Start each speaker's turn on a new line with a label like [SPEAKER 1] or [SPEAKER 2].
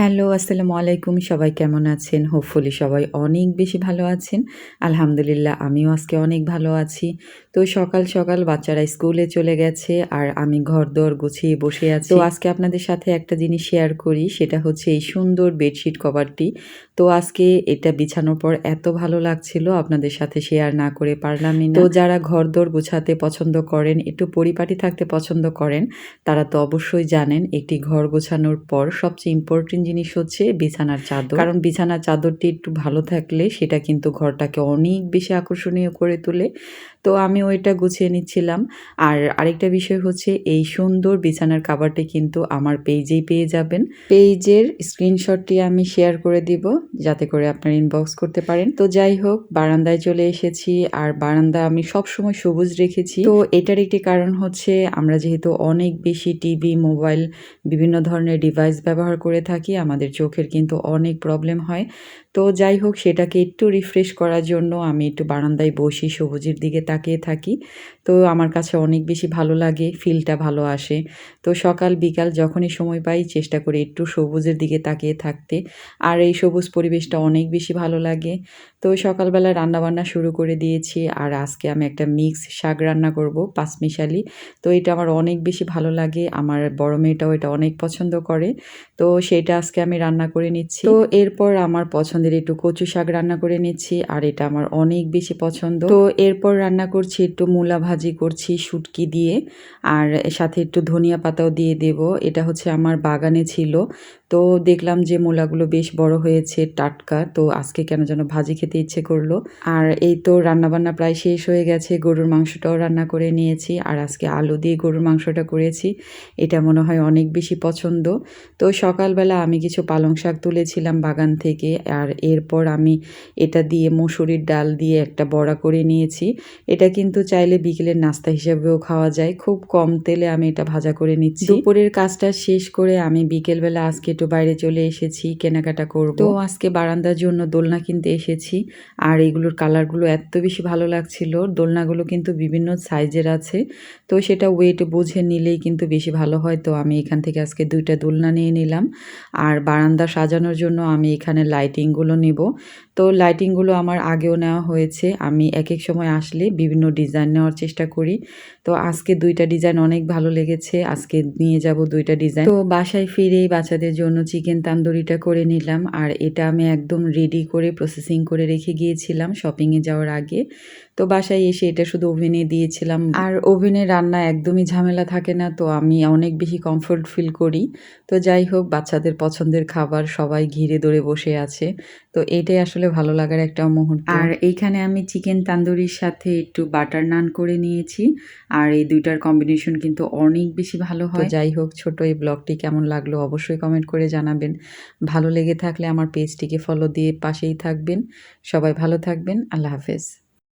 [SPEAKER 1] Hello, আসসালামু আলাইকুম। সবাই কেমন আছেন? হোপফুলি সবাই অনেক বেশি ভালো আছেন। আলহামদুলিল্লাহ, আমিও আজকে অনেক ভালো আছি। তো সকাল সকাল বাচ্চারা স্কুলে চলে গেছে আর আমি ঘর দর গুছিয়ে বসে আছি। তো আজকে আপনাদের সাথে একটা জিনিস শেয়ার করি সেটা হচ্ছে এই সুন্দর বেডশিট কভারটি তো আজকে এটা বিছানোর পর এত ভালো লাগছিল আপনাদের সাথে শেয়ার না করে পারলামই না। তো যারা ঘর দর গোছাতে পছন্দ করেন একটু পরিপাটি থাকতে পছন্দ করেন তারা তো অবশ্যই জানেন একটি ঘর গোছানোর পর সবচেয়ে ইম্পর্টেন্ট জিনিস হচ্ছে বিছানার চাদর। কারণ বিছানার চাদরটি একটু ভালো থাকলে সেটা কিন্তু ঘরটাকে অনেক বেশি আকর্ষণীয় করে তোলে। তো আমি ওইটা গুছিয়ে নিচ্ছিলাম। আর আরেকটা বিষয় হচ্ছে, এই সুন্দর বিছানার কাভারটি কিন্তু আমার পেজেই পেয়ে যাবেন। পেজের স্ক্রিনশটটি আমি শেয়ার করে দিব, যাতে করে আপনার ইনবক্স করতে পারেন। তো যাই হোক, বারান্দায় চলে এসেছি, আর বারান্দা আমি সব সময় সবুজ রেখেছি। তো এটার একটি কারণ হচ্ছে, আমরা যেহেতু অনেক বেশি টিভি মোবাইল বিভিন্ন ধরনের ডিভাইস ব্যবহার করে থাকি, আমাদের চোখের কিন্তু অনেক প্রবলেম হয়। তো যাই হোক, সেটাকে একটু রিফ্রেশ করার জন্য আমি একটু বারান্দায় বসি, সবুজের দিকে তাকিয়ে থাকি। তো আমার কাছে অনেক বেশি ভালো লাগে ফিলটা ভালো আসে। তো সকাল, বিকাল যখনই সময় পাই চেষ্টা করি একটু সবুজের দিকে তাকিয়ে থাকতে। আর এই সবুজ পরিবেশটা অনেক বেশি ভালো লাগে। তো সকালবেলা রান্নাবান্না শুরু করে দিয়েছি। আর আজকে আমি একটা মিক্স শাক রান্না করব, পাঁচমিশালি। তো এটা আমার অনেক বেশি ভালো লাগে। আমার বড় মেয়েটাও এটা অনেক পছন্দ করে। তো সেটা আজকে আমি রান্না করে নিচ্ছি। তো এরপর আমার পছন্দের একটু কচু শাক রান্না করে নিচ্ছি। আর এটা আমার অনেক বেশি পছন্দ। তো এরপর রান্না করছি একটু মূলা ভাজি করছি, শুটকি দিয়ে, আর সাথে একটু ধনিয়া পাতাও দিয়ে দেব। এটা হচ্ছে আমার বাগানে ছিল। তো দেখলাম যে মূলাগুলো বেশ বড় হয়েছে, টাটকা। তো আজকে কেন যেন ভাজি খেতে ইচ্ছে করল। আর এই তো রান্নাবান্না প্রায় শেষ হয়ে গেছে, গরুর মাংসটাও রান্না করে নিয়েছি। আর আজকে আলু দিয়ে গরুর মাংসটা করেছি। এটা মনে হয় অনেক বেশি পছন্দ। তো সকালবেলা আমি কিছু পালং শাক তুলেছিলাম বাগান থেকে। আর এরপর আমি এটা দিয়ে মসুরির ডাল দিয়ে একটা বড়া করে নিয়েছি। এটা কিন্তু চাইলে বিকেলের নাস্তা হিসেবেও খাওয়া যায়। খুব কম তেলে আমি এটা ভাজা করে নিচ্ছি। দুপুরের কাজটা শেষ করে আমি বিকেলবেলা আজকে একটু বাইরে চলে এসেছি, কেনাকাটা করব। তো আজকে বারান্দার জন্য দোলনা কিনতে এসেছি। আর এগুলোর কালারগুলো এত বেশি ভালো লাগছিল। দোলনাগুলো কিন্তু বিভিন্ন সাইজের আছে। তো সেটা ওয়েট বুঝে নিলেই কিন্তু বেশি ভালো হয়। তো আমি এখান থেকে আজকে দুইটা দোলনা নিয়ে নিলাম। আর বারান্দা সাজানোর জন্য আমি এখানে লাইটিংগুলো নেব। তো লাইটিংগুলো আমার আগেও নেওয়া হয়েছে। আমি এক এক সময় আসলে বিভিন্ন ডিজাইন নেওয়ার চেষ্টা করি। তো আজকে দুইটা ডিজাইন অনেক ভালো লেগেছে। আজকে নিয়ে যাব দুইটা ডিজাইন তো বাসায় ফিরেই বাচ্চাদের জন্য চিকেন তান্দুরিটা করে নিলাম। আর এটা আমি একদম রেডি করে প্রসেসিং করে রেখে গিয়েছিলাম শপিংয়ে যাওয়ার আগে। তো বাসায় এসে এটা শুধু ওভেনে দিয়েছিলাম। আর ওভেনে রান্না একদমই ঝামেলা থাকে না তো আমি অনেক বেশি কমফোর্ট ফিল করি। তো যাই হোক বাচ্চাদের পছন্দের খাবার সবাই ঘিরে ধরে বসে আছে। তো এটাই আসলে ভালো লাগার একটা মুহূর্ত। আর এইখানে আমি চিকেন তান্দুরির সাথে একটু বাটার নান করে নিয়েছি। আর এই দুইটার কম্বিনেশন কিন্তু অনেক বেশি ভালো হয়। যাই হোক ছোট এই ব্লগটি কেমন লাগল অবশ্যই কমেন্ট করে জানাবেন। ভালো লেগে থাকলে আমার পেজটিকে ফলো দিয়ে পাশেই থাকবেন। সবাই ভালো থাকবেন আল্লাহ হাফেজ।